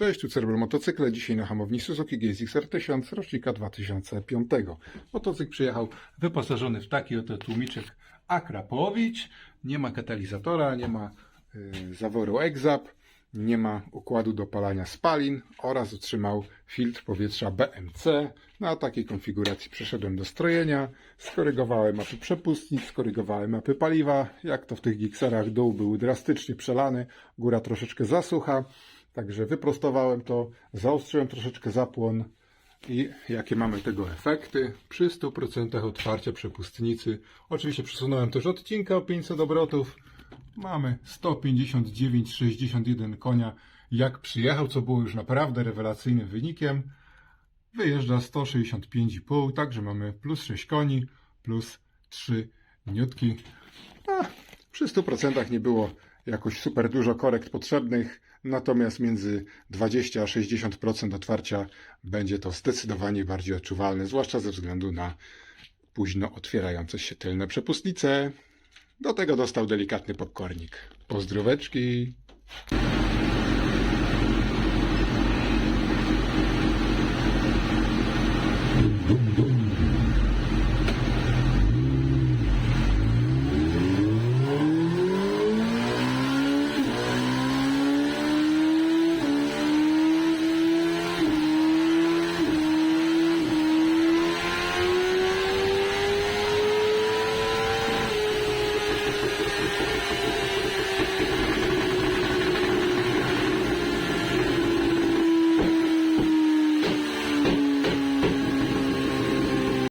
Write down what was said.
Cześć, tu Cerebral Motocykle. Dzisiaj na hamowni Suzuki GSX R1000 rocznika 2005. Motocykl przyjechał wyposażony w taki oto tłumiczek Akrapowicz. Nie ma katalizatora, nie ma y, zaworu EXAP, nie ma układu do palania spalin oraz otrzymał filtr powietrza BMC. Na takiej konfiguracji przeszedłem do strojenia, skorygowałem mapy przepustnic, skorygowałem mapy paliwa. Jak to w tych gikserach, dół był drastycznie przelany, góra troszeczkę zasucha. Także wyprostowałem to, zaostrzyłem troszeczkę zapłon i jakie mamy tego efekty przy 100% otwarcia przepustnicy. Oczywiście przesunąłem też odcinka o 500 obrotów. Mamy 159,61 konia jak przyjechał, co było już naprawdę rewelacyjnym wynikiem. Wyjeżdża 165,5, także mamy plus 6 koni, plus 3 niutki. A, przy 100% nie było jakoś super dużo korekt potrzebnych, natomiast między 20 a 60% otwarcia będzie to zdecydowanie bardziej odczuwalne, zwłaszcza ze względu na późno otwierające się tylne przepustnice. Do tego dostał delikatny popcornik. Pozdróweczki!